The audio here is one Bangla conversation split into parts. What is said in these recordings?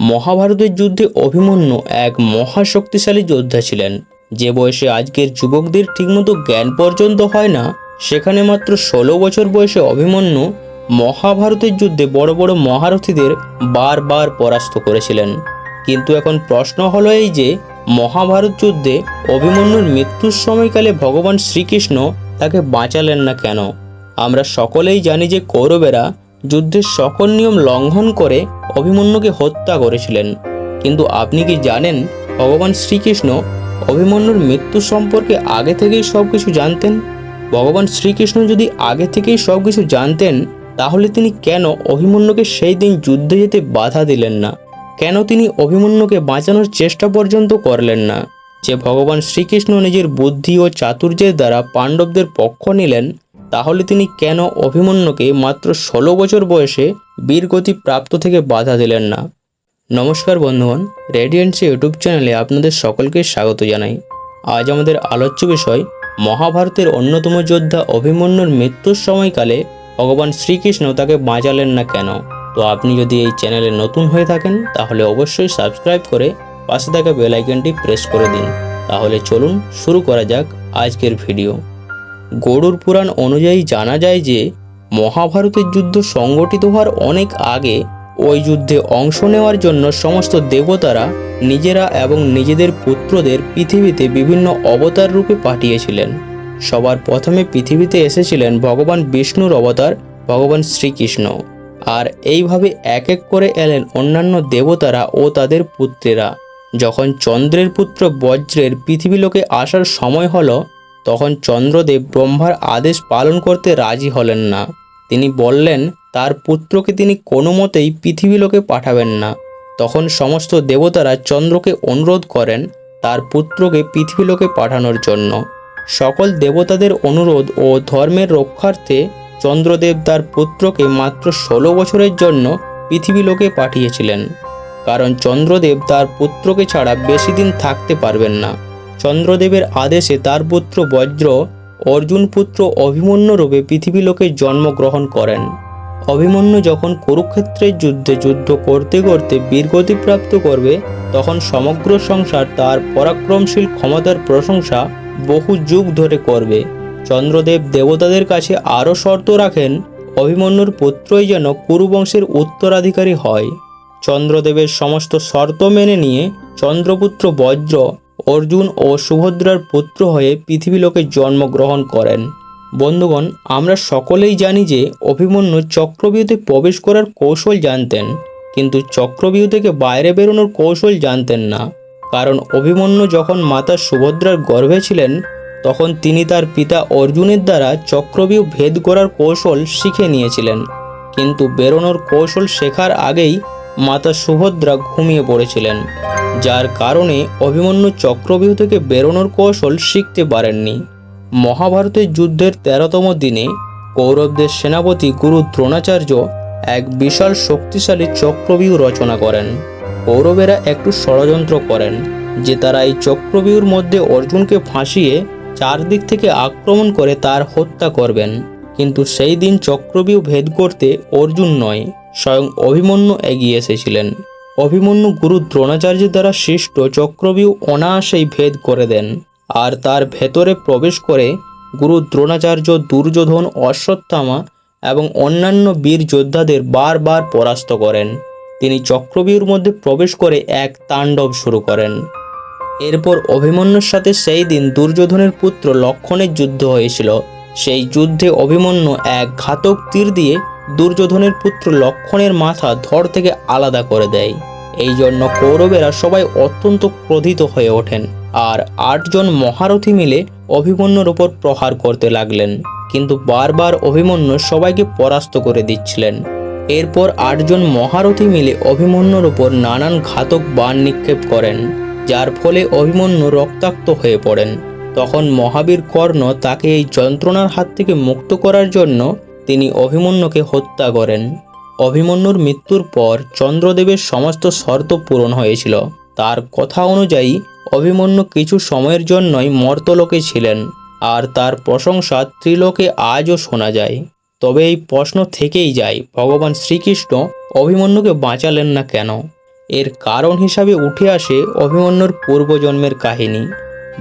মহাভারতের যুদ্ধে অভিমন্যু এক মহাশক্তিশালী যোদ্ধা ছিলেন। যে বয়সে আজকের যুবকদের ঠিকমতো জ্ঞান পর্যন্ত হয় না, সেখানে মাত্র ষোলো বছর বয়সে অভিমন্যু মহাভারতের যুদ্ধে বড় বড় মহারথীদের বারবার পরাস্ত করেছিলেন। কিন্তু এখন প্রশ্ন হলো এই যে, মহাভারত যুদ্ধে অভিমন্যুর মৃত্যুর সময়কালে ভগবান শ্রীকৃষ্ণ তাকে বাঁচালেন না কেন? আমরা সকলেই জানি যে কৌরবেরা যুদ্ধের সকল নিয়ম লঙ্ঘন করে অভিমন্যুকে হত্যা করেছিলেন। কিন্তু আপনি কি জানেন ভগবান শ্রীকৃষ্ণ অভিমন্যুর মৃত্যু সম্পর্কে আগে থেকেই সব কিছু জানতেন? ভগবান শ্রীকৃষ্ণ যদি আগে থেকেই সব কিছু জানতেন, তাহলে তিনি কেন অভিমন্যুকে সেই দিন যুদ্ধে যেতে বাধা দিলেন না? কেন তিনি অভিমন্যুকে বাঁচানোর চেষ্টা পর্যন্ত করলেন না? যে ভগবান শ্রীকৃষ্ণ নিজের বুদ্ধি ও চাতুর্যের দ্বারা পাণ্ডবদের পক্ষ নিলেন তাহলে তিনি কেন অভিমন্যুকে মাত্র ষোলো বছর বয়সে বীরগতি প্রাপ্ত থেকে বাধা দিলেন না? নমস্কার বন্ধুগণ রেডিয়েন্সি ইউটিউব চ্যানেলে আপনাদের সকলকে স্বাগত জানাই। আজ আমাদের আলোচ্য বিষয়, মহাভারতের অন্যতম যোদ্ধা অভিমন্যুর মৃত্যুর সময়কালে ভগবান শ্রীকৃষ্ণ তাকে বাঁচালেন না কেন? তো আপনি যদি এই চ্যানেলে নতুন হয়ে থাকেন, তাহলে অবশ্যই সাবস্ক্রাইব করে পাশে থাকা বেল আইকনটি প্রেস করে দিন। তাহলে চলুন শুরু করা যাক আজকের ভিডিও। গরুর পুরাণ অনুযায়ী জানা যায় যে, মহাভারতের যুদ্ধ সংগঠিত হওয়ার অনেক আগে ওই যুদ্ধে অংশ নেওয়ার জন্য সমস্ত দেবতারা নিজেরা এবং নিজেদের পুত্রদের পৃথিবীতে বিভিন্ন অবতার রূপে পাঠিয়েছিলেন। সবার প্রথমে পৃথিবীতে এসেছিলেন ভগবান বিষ্ণুর অবতার, ভগবান শ্রীকৃষ্ণ। আর এইভাবে এক এক করে এলেন অন্যান্য দেবতারা ও তাদের পুত্রেরা। যখন চন্দ্রের পুত্র বজ্রের পৃথিবীলোকে আসার সময় হলো তখন চন্দ্রদেব ব্রহ্মার আদেশ পালন করতে রাজি হলেন না। তিনি বললেন, তার পুত্রকে তিনি কোনো মতেই পৃথিবীলোকে পাঠাবেন না। তখন সমস্ত দেবতারা চন্দ্রকে অনুরোধ করেন তার পুত্রকে পৃথিবীলোকে পাঠানোর জন্য। সকল দেবতাদের অনুরোধ ও ধর্মের রক্ষার্থে চন্দ্রদেব তার পুত্রকে মাত্র ষোলো বছরের জন্য পৃথিবীলোকে পাঠিয়েছিলেন। কারণ চন্দ্রদেব তার পুত্রকে ছাড়া বেশি দিন থাকতে পারবেন না। চন্দ্রদেবের আদেশে তার পুত্র বজ্র, অর্জুন পুত্র অভিমন্যু রূপে পৃথিবীলোকে জন্মগ্রহণ করেন। অভিমন্যু যখন কুরুক্ষেত্রের যুদ্ধে যুদ্ধ করতে করতে বীরগতি প্রাপ্ত করবে, তখন সমগ্র সংসার তার পরাক্রমশীল ক্ষমতার প্রশংসা বহু যুগ ধরে করবে। চন্দ্রদেব দেবতাদের কাছে আরও শর্ত রাখেন, অভিমন্যুর পুত্রই যেন কুরুবংশের উত্তরাধিকারী হয়। চন্দ্রদেবের সমস্ত শর্ত মেনে নিয়ে চন্দ্রপুত্র বজ্র অর্জুন ও সুভদ্রার পুত্র হয়ে পৃথিবীলোকে জন্মগ্রহণ করেন। বন্ধুগণ, আমরা সকলেই জানি যে অভিমন্যু চক্রবিউতে প্রবেশ করার কৌশল জানতেন, কিন্তু চক্রবিউ থেকে বাইরে বেরোনোর কৌশল জানতেন না। কারণ অভিমন্যু যখন মাতা সুভদ্রার গর্ভে ছিলেন, তখন তিনি তার পিতা অর্জুনের দ্বারা চক্রবিউ ভেদ করার কৌশল শিখে নিয়েছিলেন। কিন্তু বেরোনোর কৌশল শেখার আগেই মাতা সুভদ্রা ঘুমিয়ে পড়েছিলেন। যার কারণে অভিমন্যু চক্রবিউ থেকে বেরোনোর কৌশল শিখতে পারেননি। মহাভারতের যুদ্ধের তেরোতম দিনে কৌরবদের সেনাপতি গুরু দ্রোণাচার্য এক বিশাল শক্তিশালী চক্রবিউ রচনা করেন। কৌরবেরা একটু ষড়যন্ত্র করেন যে তারা এই চক্রবিউর মধ্যে অর্জুনকে ফাঁসিয়ে চারদিক থেকে আক্রমণ করে তার হত্যা করবেন। কিন্তু সেই দিন চক্রবিউ ভেদ করতে অর্জুন নয়, স্বয়ং অভিমন্যু এগিয়ে এসেছিলেন। অভিমন্যু গুরু দ্রোণাচার্যের দ্বারা সৃষ্ট চক্রবিউ অনায়াসেই ভেদ করে দেন। আর তার ভেতরে প্রবেশ করে গুরু দ্রোণাচার্য দুর্যোধন, অশ্বত্থামা এবং অন্যান্য বীর যোদ্ধাদের বারবার পরাস্ত করেন। তিনি চক্রবিউর মধ্যে প্রবেশ করে এক তাণ্ডব শুরু করেন। এরপর অভিমন্যুর সাথে সেই দিন দুর্যোধনের পুত্র লক্ষণের যুদ্ধ হয়েছিল। সেই যুদ্ধে অভিমন্যু এক ঘাতক তীর দিয়ে দুর্যোধনের পুত্র লক্ষণের মাথা ধর থেকে আলাদা করে দেয়। এই জন্য কৌরবেরা সবাই অত্যন্ত ক্রোধিত হয়ে ওঠেন আর আটজন মহারথী মিলে অভিমন্যুর ওপর প্রহার করতে লাগলেন। কিন্তু বারবার অভিমন্যু সবাইকে পরাস্ত করে দিচ্ছিলেন। এরপর আটজন মহারথী মিলে অভিমন্যুর ওপর নানান ঘাতক বাণ নিক্ষেপ করেন, যার ফলে অভিমন্যু রক্তাক্ত হয়ে পড়েন। তখন মহাবীর কর্ণ তাকে এই যন্ত্রণার হাত থেকে মুক্ত করার জন্য তিনি অভিমন্যুকে হত্যা করেন। অভিমন্যুর মৃত্যুর পর চন্দ্রদেবের সমস্ত শর্ত পূরণ হয়েছিল। তার কথা অনুযায়ী অভিমন্যু কিছু সময়ের জন্যই মর্তলোকে ছিলেন, আর তার প্রশংসা ত্রিলোকে আজও শোনা যায়। তবে এই প্রশ্ন থেকেই যায়, ভগবান শ্রীকৃষ্ণ অভিমন্যুকে বাঁচালেন না কেন? এর কারণ হিসাবে উঠে আসে অভিমন্যুর পূর্বজন্মের কাহিনী।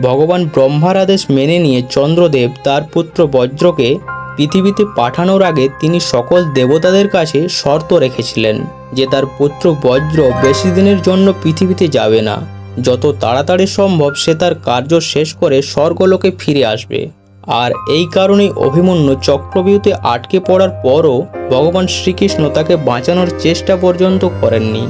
ভগবান ব্রহ্মার আদেশ মেনে নিয়ে চন্দ্রদেব তার পুত্র বজ্রকে পৃথিবীতে পাঠানোর আগে তিনি সকল দেবতাদের কাছে শর্ত রেখেছিলেন যে তার পুত্র বজ্র বেশি দিনের জন্য পৃথিবীতে যাবে না। যত তাড়াতাড়ি সম্ভব সে তার কার্য শেষ করে স্বর্গলোকে ফিরে আসবে। আর এই কারণেই অভিমন্যু চক্রবিউতে আটকে পড়ার পরও ভগবান শ্রীকৃষ্ণ তাকে বাঁচানোর চেষ্টা পর্যন্ত করেননি,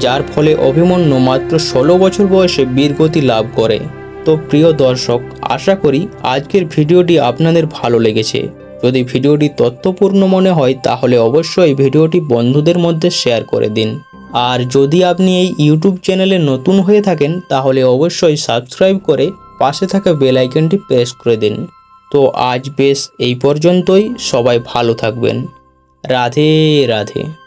যার ফলে অভিমন্যু মাত্র ষোলো বছর বয়সে বীরগতি লাভ করে। তো প্রিয় দর্শক, আশা করি আজকের ভিডিওটি আপনাদের ভালো লেগেছে। যদি ভিডিওটি তথ্যপূর্ণ মনে হয়, তাহলে অবশ্যই ভিডিওটি বন্ধুদের মধ্যে শেয়ার করে দিন। আর যদি আপনি এই ইউটিউব চ্যানেলে নতুন হয়ে থাকেন, তাহলে অবশ্যই সাবস্ক্রাইব করে পাশে থাকা বেল আইকনটি প্রেস করে দিন। তো আজ বেশ এই পর্যন্তই, সবাই ভালো থাকবেন। রাধে রাধে।